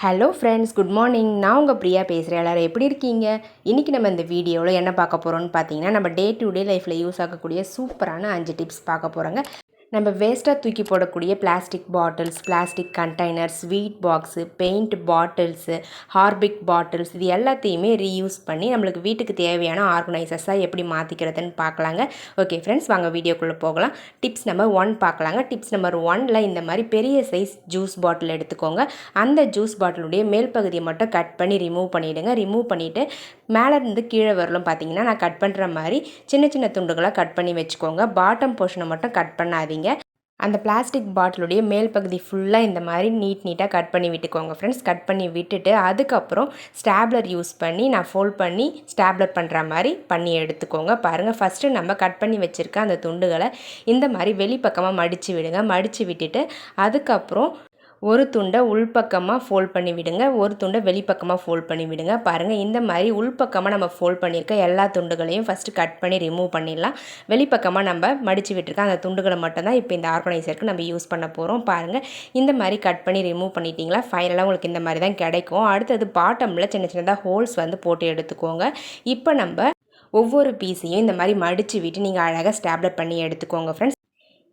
Hello friends good morning நான் உங்கள் பிரியா பேசுகிறேன் எல்லோரும் எப்படி இருக்கீங்க? இன்றைக்கி நம்ம இந்த வீடியோவில் என்ன பார்க்க போகிறோம்னு பார்த்தீங்கன்னா நம்ம டே டு டே லைஃப்பில் யூஸ் ஆகக்கூடிய சூப்பரான அஞ்சு டிப்ஸ் பார்க்க போகிறோங்க நம்ம வேஸ்ட்டாக தூக்கி போடக்கூடிய plastic bottles plastic container sweet box paint bottles Harpic bottles இது எல்லாத்தையுமே ரீயூஸ் பண்ணி நம்மளுக்கு வீட்டுக்கு தேவையான ஆர்கனைசர்ஸாக எப்படி மாற்றிக்கிறதுன்னு பார்க்கலாங்க. ஓகே ஃப்ரெண்ட்ஸ் வாங்க வீடியோக்குள்ளே போகலாம். டிப்ஸ் நம்பர் ஒன் பார்க்கலாங்க. டிப்ஸ் நம்பர் ஒனில் இந்த மாதிரி பெரிய சைஸ் ஜூஸ் பாட்டில் எடுத்துக்கோங்க. அந்த ஜூஸ் பாட்டிலுடைய மேல் பகுதியை மட்டும் கட் பண்ணி ரிமூவ் பண்ணிவிடுங்க ரிமூவ் பண்ணிவிட்டு மேலே இருந்து கீழே வரலும் பார்த்தீங்கன்னா நான் கட் பண்ணுற மாதிரி சின்ன சின்ன துண்டுகளாக கட் பண்ணி வச்சுக்கோங்க. பாட்டம் போர்ஷனை மட்டும் கட் பண்ணாதீங்க. அந்த பிளாஸ்டிக் பாட்டிலுடைய மேல் பகுதி ஃபுல்லாக இந்த மாதிரி நீட் நீட்டாக கட் பண்ணி விட்டுக்கோங்க ஃப்ரெண்ட்ஸ் கட் பண்ணி விட்டுட்டு அதுக்கப்புறம் ஸ்டாப்லர் யூஸ் பண்ணி நான் ஃபோல்ட் பண்ணி ஸ்டாப்லர் பண்ணுற மாதிரி பண்ணி எடுத்துக்கோங்க. பாருங்கள் ஃபஸ்ட்டு நம்ம கட் பண்ணி வச்சுருக்க அந்த துண்டுகளை இந்த மாதிரி வெளிப்பக்கமாக மடித்து விடுங்க. மடித்து விட்டுட்டு அதுக்கப்புறம் ஒரு துண்டை உள்பக்கமாக ஃபோல்ட் பண்ணி விடுங்க. ஒரு துண்டை வெளிப்பக்கமாக ஃபோல்ட் பண்ணி விடுங்க. பாருங்கள் இந்த மாதிரி உள்பக்கமாக நம்ம ஃபோல்ட் பண்ணியிருக்க எல்லா துண்டுகளையும் ஃபஸ்ட்டு கட் பண்ணி ரிமூவ் பண்ணிடலாம். வெளிப்பக்கமாக நம்ம மடித்து விட்டுருக்க அந்த துண்டுகளை மட்டும்தான் இப்போ இந்த ஆர்கனைசருக்கு நம்ம யூஸ் பண்ண போகிறோம் பாருங்கள் இந்த மாதிரி கட் பண்ணி ரிமூவ் பண்ணிட்டீங்களா? ஃபைனலாக உங்களுக்கு இந்த மாதிரி தான் கிடைக்கும். அடுத்தது பாட்டமில் சின்ன சின்னதாக ஹோல்ஸ் வந்து போட்டு எடுத்துக்கோங்க. இப்போ நம்ம ஒவ்வொரு பீஸையும் இந்த மாதிரி மடித்து விட்டு நீங்கள் அழகாக ஸ்டாப்லட் பண்ணி எடுத்துக்கோங்க ஃப்ரெண்ட்ஸ்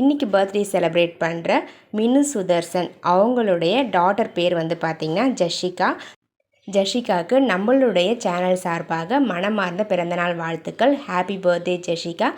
இன்றைக்கி பர்த்டே செலிப்ரேட் பண்ணுற மினு சுதர்சன். அவங்களுடைய டாட்டர் பேர் வந்து பார்த்திங்கன்னா ஜஷிகா. ஜஷிகாவுக்கு நம்மளுடைய சேனல் சார்பாக மனமார்ந்த பிறந்தநாள் வாழ்த்துக்கள். Happy birthday Jashika.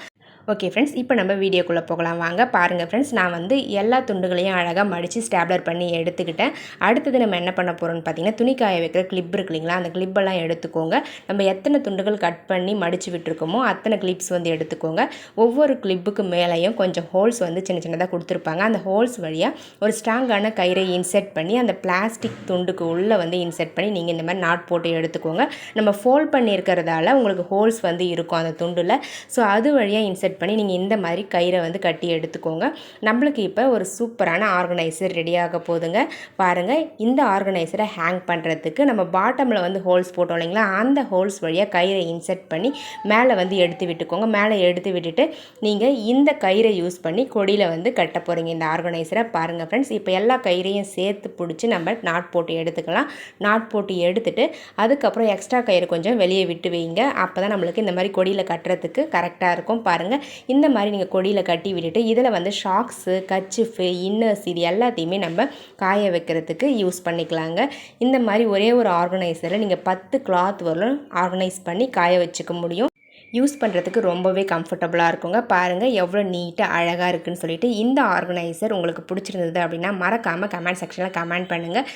Okay friends இப்போ நம்ம வீடியோக்குள்ளே போகலாம். வாங்க பாருங்கள் ஃப்ரெண்ட்ஸ் நான் வந்து எல்லா துண்டுகளையும் அழகாக மடித்து ஸ்டாப்லர் பண்ணி எடுத்துக்கிட்டேன். அடுத்தது நம்ம என்ன பண்ண போகிறோம்னு பார்த்தீங்கன்னா துணி காய வைக்கிற கிளிப் இருக்கு இல்லைங்களா? அந்த கிளிப்பெல்லாம் எடுத்துக்கோங்க. நம்ம எத்தனை துண்டுகள் கட் பண்ணி மடித்து விட்டுருக்கோமோ அத்தனை கிளிப்ஸ் வந்து எடுத்துக்கோங்க. ஒவ்வொரு கிளிப்புக்கு மேலேயும் கொஞ்சம் ஹோல்ஸ் வந்து சின்ன சின்னதாக கொடுத்துருப்பாங்க. அந்த ஹோல்ஸ் வழியாக ஒரு ஸ்ட்ராங்கான கயிறை இன்செர்ட் பண்ணி அந்த பிளாஸ்டிக் துண்டுக்கு உள்ளே வந்து இன்செர்ட் பண்ணி நீங்கள் இந்த மாதிரி நாட் போட்டு எடுத்துக்கோங்க. நம்ம ஃபோல்ட் பண்ணியிருக்கிறதால உங்களுக்கு ஹோல்ஸ் வந்து இருக்கும் அந்த துண்டில். ஸோ அது வழியாக இன்செர்ட் செட் பண்ணி நீங்கள் இந்த மாதிரி கயிறை வந்து கட்டி எடுத்துக்கோங்க. நம்மளுக்கு இப்போ ஒரு சூப்பரான ஆர்கனைசர் ரெடியாக போதுங்க. பாருங்கள் இந்த ஆர்கனைசரை ஹேங் பண்ணுறதுக்கு நம்ம பாட்டமில் வந்து ஹோல்ஸ் போட்டோம் இல்லைங்களா? அந்த ஹோல்ஸ் வழியாக கயிறை இன்செர்ட் பண்ணி மேலே வந்து எடுத்து விட்டுக்கோங்க. மேலே எடுத்து விட்டுட்டு நீங்கள் இந்த கயிறை யூஸ் பண்ணி கொடியில் வந்து கட்ட போகிறீங்க இந்த ஆர்கனைசரை. பாருங்கள் ஃப்ரெண்ட்ஸ் இப்போ எல்லா கயிறையும் சேர்த்து பிடிச்சி நம்ம நாட் போட்டு எடுத்துக்கலாம். நாட் போட்டு எடுத்துட்டு அதுக்கப்புறம் எக்ஸ்ட்ரா கயிறு கொஞ்சம் வெளியே விட்டு வைங்க. அப்போ தான் நம்மளுக்கு இந்த மாதிரி கொடியில் கட்டுறதுக்கு கரெக்டாக இருக்கும். பாருங்கள் இந்த மாதிரி நீங்கள் கொடியில் கட்டி விட்டுட்டு இதில் வந்து ஷாக்ஸு கச்சிஃபு இன்னர்ஸ் இது எல்லாத்தையுமே நம்ம காய வைக்கிறதுக்கு யூஸ் பண்ணிக்கலாங்க. இந்த மாதிரி ஒரே ஒரு ஆர்கனைசரில் நீங்கள் பத்து கிளாத் வரலும் ஆர்கனைஸ் பண்ணி காய வச்சுக்க முடியும். யூஸ் பண்ணுறதுக்கு ரொம்பவே கம்ஃபர்டபுளாக இருக்குங்க. பாருங்கள் எவ்வளோ நீட்டாக அழகாக இருக்குதுன்னு சொல்லிட்டு இந்த ஆர்கனைசர் உங்களுக்கு பிடிச்சிருந்தது அப்படின்னா மறக்காமல் கமெண்ட் செக்ஷனில் கமெண்ட் பண்ணுங்கள்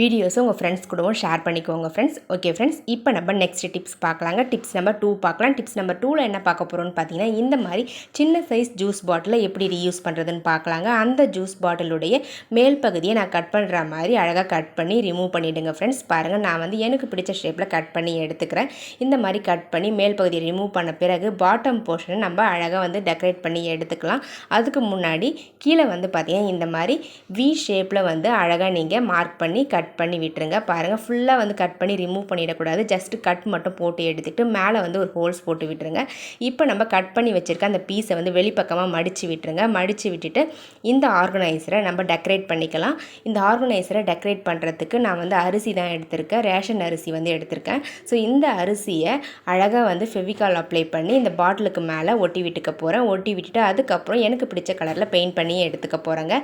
வீடியோஸும் உங்கள் ஃப்ரெண்ட்ஸ் கூடவும் ஷேர் பண்ணிக்கோங்க ஃப்ரெண்ட்ஸ் ஓகே ஃப்ரெண்ட்ஸ் இப்போ நம்ம நெக்ஸ்ட் டிப்ஸ் பார்க்கலாங்க. டிப்ஸ் நம்பர் டூ பார்க்கலாம். டிப்ஸ் நம்பர் டூவில் என்ன பார்க்க போகிறோம்னு பார்த்தீங்கன்னா இந்த மாதிரி சின்ன சைஸ் ஜூஸ் பாட்டிலை எப்படி ரீயூஸ் பண்ணுறதுன்னு பார்க்கலாங்க. அந்த ஜூஸ் பாட்டிலுடைய மேல் பகுதியை நான் கட் பண்ணுற மாதிரி அழகாக கட் பண்ணி ரிமூவ் பண்ணிவிடுங்க ஃப்ரெண்ட்ஸ் பாருங்கள் நான் வந்து எனக்கு பிடிச்ச ஷேப்பில் கட் பண்ணி எடுத்துக்கிறேன். இந்த மாதிரி கட் பண்ணி மேல் பகுதியை ரிமூவ் பண்ண பிறகு பாட்டம் போர்ஷனை நம்ம அழகாக வந்து டெக்கரேட் பண்ணி எடுத்துக்கலாம். அதுக்கு முன்னாடி கீழே வந்து பார்த்திங்கன்னா இந்த மாதிரி வி ஷேப்பில் வந்து அழகாக நீங்கள் மார்க் பண்ணி கட் பண்ணி விட்டுருங்க. பாருங்கள் ஃபுல்லாக வந்து கட் பண்ணி ரிமூவ் பண்ணிடக்கூடாது. ஜஸ்ட் கட் மட்டும் போட்டு எடுத்துகிட்டு மேலே வந்து ஒரு ஹோல்ஸ் போட்டு விட்டுருங்க. இப்போ நம்ம கட் பண்ணி வச்சுருக்க அந்த பீஸை வந்து வெளிப்பக்கமாக மடித்து விட்டுருங்க. மடித்து விட்டுட்டு இந்த ஆர்கனைசரை நம்ம டெக்கரேட் பண்ணிக்கலாம். இந்த ஆர்கனைசரை டெக்கரேட் பண்ணுறதுக்கு நான் வந்து அரிசி தான் எடுத்திருக்கேன். ரேஷன் அரிசி வந்து எடுத்திருக்கேன். ஸோ இந்த அரிசியை அழகாக வந்து ஃபெவிகால் அப்ளை பண்ணி இந்த பாட்டிலுக்கு மேலே ஒட்டி விட்டுக்க போகிறேன் ஒட்டி விட்டுட்டு அதுக்கப்புறம் எனக்கு பிடிச்ச கலரில் பெயிண்ட் பண்ணி எடுத்துக்க போகிறேங்க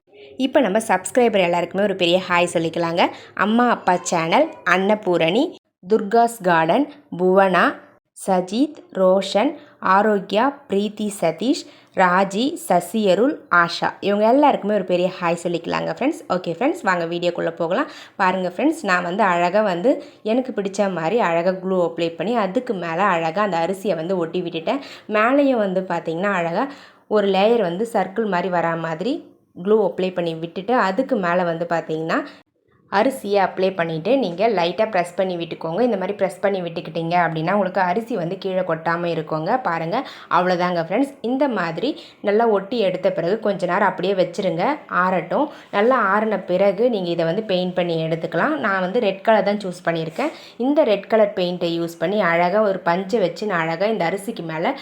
இப்போ நம்ம சப்ஸ்கிரைபர் எல்லாருக்குமே ஒரு பெரிய ஹாய் சொல்லிக்கலாங்க. அம்மா அப்பா சேனல் அன்னபூரணி துர்காஸ் கார்டன் புவனா சஜித் ரோஷன் ஆரோக்கியா பிரீத்தி சதீஷ் ராஜி சசியருள் ஆஷா. இவங்க எல்லாருக்குமே ஒரு பெரிய ஹாய் சொல்லிக்கலாங்க ஃப்ரெண்ட்ஸ் ஓகே ஃப்ரெண்ட்ஸ் வாங்க வீடியோக்குள்ளே போகலாம். பாருங்கள் ஃப்ரெண்ட்ஸ் நான் வந்து அழகாக வந்து எனக்கு பிடிச்ச மாதிரி அழகாக க்ளூ அப்ளை பண்ணி அதுக்கு மேலே அழகாக அந்த அரிசியை வந்து ஒட்டி விட்டுட்டேன். மேலேயும் வந்து பார்த்திங்கன்னா அழகாக ஒரு லேயர் வந்து சர்க்கிள் மாதிரி வரா மாதிரி க்ளூ அப்ளை பண்ணி விட்டுட்டு அதுக்கு மேலே வந்து பார்த்தீங்கன்னா அரிசியை அப்ளை பண்ணிவிட்டு நீங்கள் லைட்டாக ப்ரெஸ் பண்ணி விட்டுக்கோங்க. இந்த மாதிரி ப்ரெஸ் பண்ணி விட்டுக்கிட்டீங்க அப்படின்னா உங்களுக்கு அரிசி வந்து கீழே கொட்டாமல் இருக்கோங்க. பாருங்கள் அவ்வளோதாங்க ஃப்ரெண்ட்ஸ் இந்த மாதிரி நல்லா ஒட்டி எடுத்த பிறகு கொஞ்ச நேரம் அப்படியே வச்சுருங்க. ஆறட்டும். நல்லா ஆறின பிறகு நீங்கள் இதை வந்து பெயிண்ட் பண்ணி எடுத்துக்கலாம். நான் வந்து ரெட் கலர் தான் சூஸ் பண்ணியிருக்கேன். இந்த ரெட் கலர் பெயிண்ட்டை யூஸ் பண்ணி அழகாக ஒரு பஞ்சை வச்சு நான் அழகாக இந்த அரிசிக்கு மேலே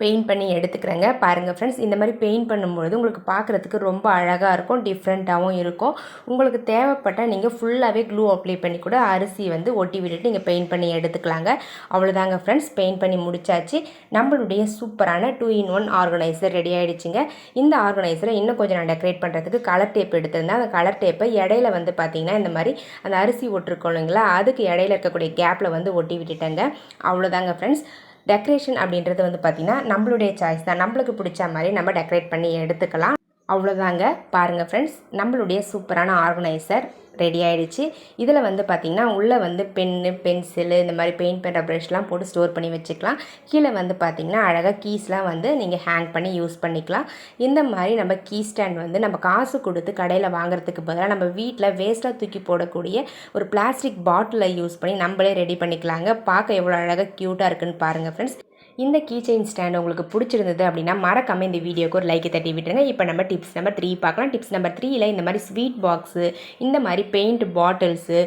பெயிண்ட் பண்ணி எடுத்துக்கிறேங்க. பாருங்கள் ஃப்ரெண்ட்ஸ் இந்த மாதிரி பெயிண்ட் பண்ணும்பொழுது உங்களுக்கு பார்க்குறதுக்கு ரொம்ப அழகாக இருக்கும் டிஃப்ரெண்ட்டாகவும் இருக்கும். உங்களுக்கு தேவைப்பட்டால் நீங்கள் ஃபுல்லாகவே க்ளூ அப்ளை பண்ணி கூட அரிசி வந்து ஒட்டி விட்டுட்டு நீங்கள் பெயிண்ட் பண்ணி எடுத்துக்கலாங்க. அவ்வளோதாங்க ஃப்ரெண்ட்ஸ் பெயிண்ட் பண்ணி முடிச்சாச்சு. நம்மளுடைய சூப்பரான two in one organiser ready ஆகிடுச்சிங்க இந்த ஆர்கனைசரை இன்னும் கொஞ்சம் நான் டெக்கரேட் பண்ணுறதுக்கு கலர் டேப் எடுத்திருந்தேன். அந்த கலர் டேப்பை இடையில வந்து பார்த்திங்கன்னா இந்த மாதிரி அந்த அரிசி ஒட்டிருக்கோம் இல்லைங்களா அதுக்கு இடையில இருக்கக்கூடிய கேப்பில் வந்து ஒட்டி விட்டுட்டேங்க. அவ்வளோதாங்க ஃப்ரெண்ட்ஸ் டெக்கரேஷன் அப்படின்றது வந்து பார்த்திங்கன்னா நம்மளுடைய சாய்ஸ் தான். நம்மளுக்கு பிடிச்ச மாதிரி நம்ம டெக்கரேட் பண்ணி எடுத்துக்கலாம். அவ்வளோதாங்க பாருங்கள் ஃப்ரெண்ட்ஸ் நம்மளுடைய சூப்பரான ஆர்கனைசர் ரெடி ஆகிடுச்சு இதில் வந்து பார்த்திங்கன்னா உள்ளே வந்து பென்னு பென்சிலு இந்த மாதிரி பெயிண்ட் பண்ணுற ப்ரஷ்லாம் போட்டு ஸ்டோர் பண்ணி வச்சுக்கலாம். கீழே வந்து பார்த்திங்கன்னா அழகாக கீஸ்லாம் வந்து நீங்கள் ஹேங் பண்ணி யூஸ் பண்ணிக்கலாம். இந்த மாதிரி நம்ம கீ ஸ்டாண்ட் வந்து நம்ம காசு கொடுத்து கடையில் வாங்குறதுக்கு பதிலாக நம்ம வீட்டில் வேஸ்ட்டாக தூக்கி போடக்கூடிய ஒரு பிளாஸ்டிக் பாட்டிலை யூஸ் பண்ணி நம்மளே ரெடி பண்ணிக்கலாங்க. பார்க்க எவ்வளோ அழகாக க்யூட்டாக இருக்குன்னு பாருங்கள் ஃப்ரெண்ட்ஸ் இந்த கீ செயின் ஸ்டாண்ட் உங்களுக்கு பிடிச்சிருந்தது அப்படின்னா மறக்காமல் இந்த வீடியோக்கு ஒரு லைக்கை தட்டி விட்டுருங்க. இப்போ நம்ம டிப்ஸ் நம்பர் த்ரீ பார்க்கலாம். டிப்ஸ் நம்பர் த்ரீயில் இந்த மாதிரி ஸ்வீட் பாக்ஸு இந்த மாதிரி பெயிண்ட் பாட்டில்ஸு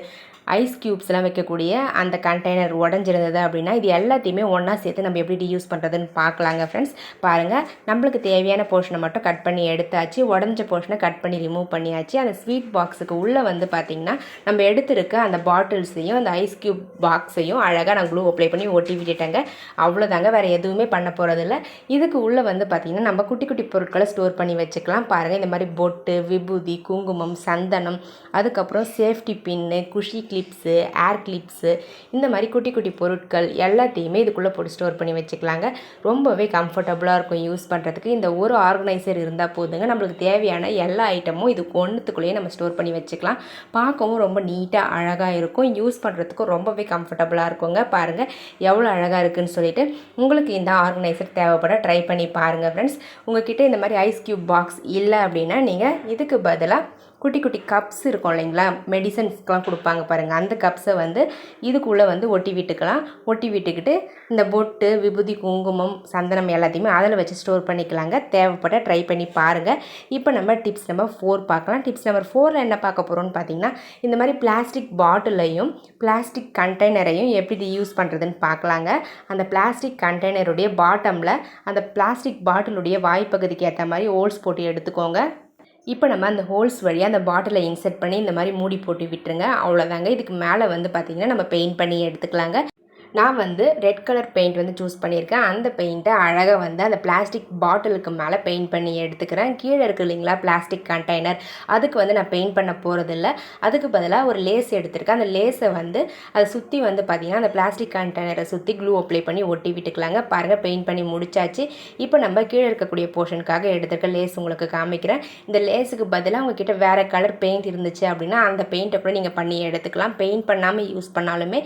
ஐஸ் க்யூப்ஸ்லாம் வைக்கக்கூடிய அந்த கண்டெய்னர் உடஞ்சிருந்தது அப்படின்னா இது எல்லாத்தையுமே ஒன்றா சேர்த்து நம்ம எப்படி யூஸ் பண்ணுறதுன்னு பார்க்கலாங்க ஃப்ரெண்ட்ஸ் பாருங்கள் நம்மளுக்கு தேவையான போர்ஷனை மட்டும் கட் பண்ணி எடுத்தாச்சு. உடஞ்ச போர்ஷனை கட் பண்ணி ரிமூவ் பண்ணியாச்சு. அந்த ஸ்வீட் பாக்ஸுக்கு உள்ளே வந்து பார்த்திங்கன்னா நம்ம எடுத்திருக்க அந்த பாட்டில்ஸையும் அந்த ஐஸ் க்யூப் பாக்ஸையும் அழகாக நான் க்ளூ அப்ளை பண்ணி ஒட்டி விட்டுட்டேங்க. அவ்வளோதாங்க வேறு எதுவுமே பண்ண போகிறதில்ல இதுக்கு உள்ளே வந்து பார்த்திங்கன்னா நம்ம குட்டி குட்டி பொருட்களை ஸ்டோர் பண்ணி வச்சுக்கலாம். பாருங்கள் இந்த மாதிரி பொட்டு விபூதி குங்குமம் சந்தனம் அதுக்கப்புறம் சேஃப்டி பின்னு குஷி கிளிப்ஸு ஏர் கிளிப்ஸு இந்த மாதிரி குட்டி குட்டி பொருட்கள் எல்லாத்தையுமே இதுக்குள்ளே போட்டு ஸ்டோர் பண்ணி வச்சுக்கலாங்க. ரொம்பவே கம்ஃபர்டபுளாக இருக்கும் யூஸ் பண்ணுறதுக்கு இந்த ஒரு ஆர்கனைசர் இருந்தால் போதுங்க. நம்மளுக்கு தேவையான எல்லா ஐட்டமும் இது ஒன்றுத்துக்குள்ளேயே நம்ம ஸ்டோர் பண்ணி வச்சுக்கலாம். பார்க்கவும் ரொம்ப நீட்டாக அழகாக இருக்கும். யூஸ் பண்ணுறதுக்கும் ரொம்பவே கம்ஃபர்டபுளாக இருக்குங்க. பாருங்கள் எவ்வளோ அழகாக இருக்குதுன்னு சொல்லிட்டு உங்களுக்கு இந்த ஆர்கனைசர் தேவைப்பட ட்ரை பண்ணி பாருங்கள் ஃப்ரெண்ட்ஸ் உங்ககிட்ட இந்த மாதிரி ஐஸ் க்யூப் பாக்ஸ் இல்லை அப்படின்னா நீங்கள் இதுக்கு பதிலாக குட்டி குட்டி கப்ஸ் இருக்கும் இல்லைங்களா? மெடிசன்ஸ்க்கெலாம் கொடுப்பாங்க பாருங்கள் அந்த கப்ஸை வந்து இதுக்குள்ளே வந்து ஒட்டி விட்டுக்கலாம். ஒட்டி விட்டுக்கிட்டு இந்த பொட்டு விபூதி குங்குமம் சந்தனம் எல்லாத்தையுமே அதில் வச்சு ஸ்டோர் பண்ணிக்கலாங்க. தேவைப்பட்ட ட்ரை பண்ணி பாருங்கள் இப்போ நம்ம டிப்ஸ் நம்பர் ஃபோர் பார்க்கலாம். டிப்ஸ் நம்பர் ஃபோரில் என்ன பார்க்க போகிறோம்னு பார்த்தீங்கன்னா இந்த மாதிரி பிளாஸ்டிக் பாட்டிலையும் பிளாஸ்டிக் கண்டெய்னரையும் எப்படி யூஸ் பண்ணுறதுன்னு பார்க்கலாங்க. அந்த பிளாஸ்டிக் கண்டெய்னருடைய பாட்டமில் அந்த பிளாஸ்டிக் பாட்டிலுடைய வாய்ப்பகுதிக்கு ஏற்ற மாதிரி ஹோல்ஸ் போட்டு எடுத்துக்கோங்க. இப்போ நம்ம அந்த ஹோல்ஸ் வழியாக அந்த பாட்டிலை இன்செர்ட் பண்ணி இந்த மாதிரி மூடி போட்டு விட்டுருங்க. அவ்வளோதாங்க இதுக்கு மேலே வந்து பார்த்திங்கன்னா நம்ம பெயிண்ட் பண்ணி எடுத்துக்கலாங்க. நான் வந்து ரெட் கலர் பெயிண்ட் வந்து சூஸ் பண்ணியிருக்கேன். அந்த பெயிண்ட்டை அழகாக வந்து அந்த பிளாஸ்டிக் பாட்டிலுக்கு மேலே பெயிண்ட் பண்ணி எடுத்துக்கிறேன். கீழே இருக்குது இல்லைங்களா பிளாஸ்டிக் கண்டெய்னர் அதுக்கு வந்து நான் பெயிண்ட் பண்ண போகிறதில்ல அதுக்கு பதிலாக ஒரு லேஸ் எடுத்திருக்கேன். அந்த லேஸை வந்து அதை சுற்றி வந்து பார்த்திங்கன்னா அந்த பிளாஸ்டிக் கண்டெய்னரை சுற்றி க்ளூ அப்ளை பண்ணி ஒட்டி விட்டுக்கலாங்க. பாருங்கள் பெயிண்ட் பண்ணி முடிச்சாச்சு. இப்போ நம்ம கீழே இருக்கக்கூடிய போர்ஷனுக்காக எடுத்துருக்க லேஸ் உங்களுக்கு காமிக்கிறேன். இந்த லேஸுக்கு பதிலாக உங்ககிட்ட வேறு கலர் பெயிண்ட் இருந்துச்சு அப்படின்னா அந்த பெயிண்ட்டை கூட நீங்கள் பண்ணி எடுத்துக்கலாம். பெயிண்ட் பண்ணாமல் யூஸ் பண்ணாலுமே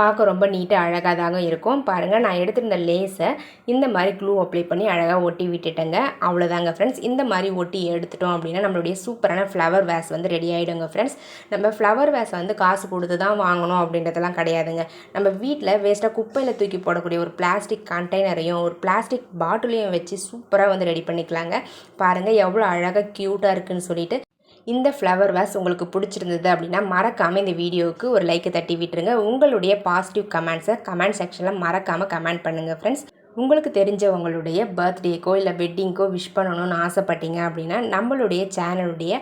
பார்க்க ரொம்ப நீட்டாக அழகாக தாங்க இருக்கும். பாருங்கள் நான் எடுத்திருந்த லேஸை இந்த மாதிரி க்ளூ அப்ளை பண்ணி அழகாக ஒட்டி விட்டுட்டேங்க. அவ்வளோதாங்க ஃப்ரெண்ட்ஸ் இந்த மாதிரி ஒட்டி எடுத்துட்டோம் அப்படின்னா நம்மளுடைய சூப்பரான ஃப்ளவர் வேஸ் வந்து ரெடி ஆகிடுங்க ஃப்ரெண்ட்ஸ் நம்ம ஃப்ளவர் வேஸ் வந்து காசு கொடுத்து தான் வாங்கணும் அப்படின்றதெல்லாம் கிடையாதுங்க. நம்ம வீட்டில் வேஸ்ட்டாக குப்பையில் தூக்கி போடக்கூடிய ஒரு பிளாஸ்டிக் கண்டெய்னரையும் ஒரு பிளாஸ்டிக் பாட்டிலையும் வச்சு சூப்பராக வந்து ரெடி பண்ணிக்கலாங்க. பாருங்கள் எவ்வளோ அழகாக க்யூட்டாக இருக்குதுன்னு சொல்லிட்டு இந்த ஃப்ளவர் வாஸ் உங்களுக்கு பிடிச்சிருந்தது அப்படின்னா மறக்காமல் இந்த வீடியோவுக்கு ஒரு லைக்கை தட்டி விட்டுருங்க. உங்களுடைய பாசிட்டிவ் கமெண்ட்ஸை கமெண்ட் செக்ஷனில் மறக்காமல் கமெண்ட் பண்ணுங்கள் ஃப்ரெண்ட்ஸ் உங்களுக்கு தெரிஞ்சவங்களுடைய பர்த்டேக்கோ இல்லை வெட்டிங்க்கோ விஷ் பண்ணணும்னு ஆசைப்பட்டீங்க அப்படின்னா நம்மளுடைய சேனலுடைய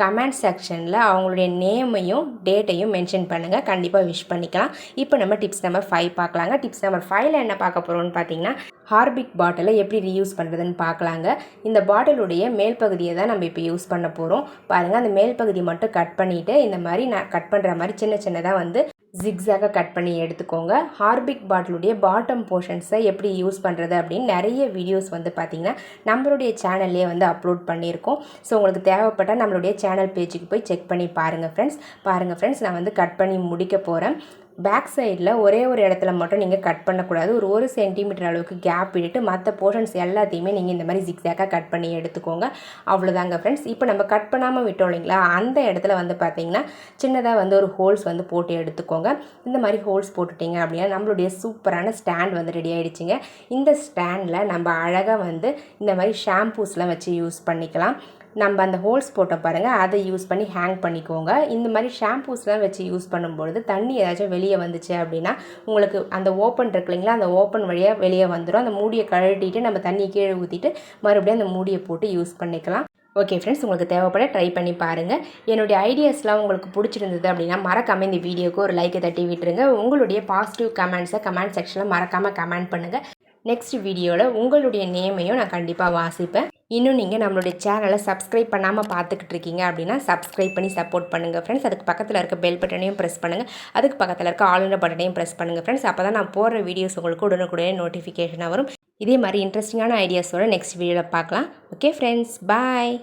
கமெண்ட் செக்ஷனில் அவங்களுடைய நேமையும் டேட்டையும் மென்ஷன் பண்ணுங்கள் கண்டிப்பாக விஷ் பண்ணிக்கலாம். இப்போ நம்ம டிப்ஸ் நம்பர் ஃபைவ் பார்க்கலாங்க. டிப்ஸ் நம்பர் ஃபைவ்ல என்ன பார்க்க போகிறோம்னு பார்த்தீங்கன்னா ஹார்பிக் பாட்டிலை எப்படி ரீயூஸ் பண்ணுறதுன்னு பார்க்கலாங்க. இந்த பாட்டிலுடைய மேல் பகுதியை தான் நம்ம இப்போ யூஸ் பண்ண போகிறோம் பாருங்கள் அந்த மேல் பகுதி மட்டும் கட் பண்ணிவிட்டு இந்த மாதிரி நான் கட் பண்ணுற மாதிரி சின்ன சின்னதாக வந்து ஜிக்ஸாக கட் பண்ணி எடுத்துக்கோங்க. ஹார்பிக் பாட்டிலுடைய பாட்டம் போர்ஷன்ஸை எப்படி யூஸ் பண்ணுறது அப்படின்னு நிறைய வீடியோஸ் வந்து பார்த்திங்கன்னா நம்மளுடைய சேனல்லே வந்து அப்லோட் பண்ணியிருக்கோம். ஸோ உங்களுக்கு தேவைப்பட்டால் நம்மளுடைய சேனல் பேஜுக்கு போய் செக் பண்ணி பாருங்கள் ஃப்ரெண்ட்ஸ் பாருங்கள் ஃப்ரெண்ட்ஸ் நான் வந்து கட் பண்ணி முடிக்க போகிறேன் பேக் சைடில் ஒரே ஒரு இடத்துல மட்டும் நீங்கள் கட் பண்ணக்கூடாது. ஒரு ஒரு சென்டிமீட்டர் அளவுக்கு கேப் விட்டுட்டு மற்ற போர்ஷன்ஸ் எல்லாத்தையுமே நீங்கள் இந்த மாதிரி ஜிக்ஸாக்காக கட் பண்ணி எடுத்துக்கோங்க. அவ்வளோதாங்க ஃப்ரெண்ட்ஸ் இப்போ நம்ம கட் பண்ணாமல் விட்டோம் இல்லைங்களா? அந்த இடத்துல வந்து பார்த்திங்கன்னா சின்னதாக வந்து ஒரு ஹோல்ஸ் வந்து போட்டு எடுத்துக்கோங்க. இந்த மாதிரி ஹோல்ஸ் போட்டுட்டிங்க அப்படின்னா நம்மளுடைய சூப்பரான ஸ்டாண்ட் வந்து ரெடி ஆகிடுச்சிங்க இந்த ஸ்டாண்டில் நம்ம அழகாக வந்து இந்த மாதிரி ஷாம்பூஸ்லாம் வச்சு யூஸ் பண்ணிக்கலாம். நம்ம அந்த ஹோல்ஸ் போட்ட பாருங்கள் அதை யூஸ் பண்ணி ஹேங் பண்ணிக்கோங்க. இந்த மாதிரி ஷாம்பூஸ்லாம் வச்சு யூஸ் பண்ணும்பொழுது தண்ணி ஏதாச்சும் வெளியே வந்துச்சு அப்படின்னா உங்களுக்கு அந்த ஓப்பன் இருக்கு இல்லைங்களா அந்த ஓப்பன் வழியாக வெளியே வந்துடும் அந்த மூடியை கழட்டிட்டு நம்ம தண்ணி கீழே ஊற்றிட்டு மறுபடியும் அந்த மூடியை போட்டு யூஸ் பண்ணிக்கலாம். ஓகே ஃப்ரெண்ட்ஸ் உங்களுக்கு தேவைப்பட ட்ரை பண்ணி பாருங்கள் என்னுடைய ஐடியாஸ்லாம் உங்களுக்கு பிடிச்சிருந்தது அப்படின்னா மறக்காமல் இந்த வீடியோக்கு ஒரு லைக்கை தட்டி விட்டுருங்க. உங்களுடைய பாசிட்டிவ் கமெண்ட்ஸை கமெண்ட் செக்ஷனில் மறக்காமல் கமெண்ட் பண்ணுங்கள் நெக்ஸ்ட் வீடியோவில் உங்களுடைய நேமையும் நான் கண்டிப்பாக வாசிப்பேன். இன்னும் நீங்கள் நம்மளுடைய சேனலை சப்ஸ்கிரைப் பண்ணாமல் பார்த்துக்கிட்டு இருக்கீங்க அப்படின்னா சப்ஸ்கிரைப் பண்ணி சப்போர்ட் பண்ணுங்கள் ஃப்ரெண்ட்ஸ் அதுக்கு பக்கத்தில் இருக்க பெல் பட்டனையும் ப்ரெஸ் பண்ணுங்கள் அதுக்கு பக்கத்தில் இருக்க ஆளுநர் பட்டனையும் ப்ரெஸ் பண்ணுங்கள் ஃப்ரெண்ட்ஸ் அப்போ தான் நான் போடுற வீடியோஸ் உங்களுக்கு உடனுக்குடனே நோட்டிஃபிகேஷனாக வரும். இதே மாதிரி இன்ட்ரெஸ்டிங்கான ஐடியாஸோட நெக்ஸ்ட் வீடியோவில் பார்க்கலாம். Okay friends bye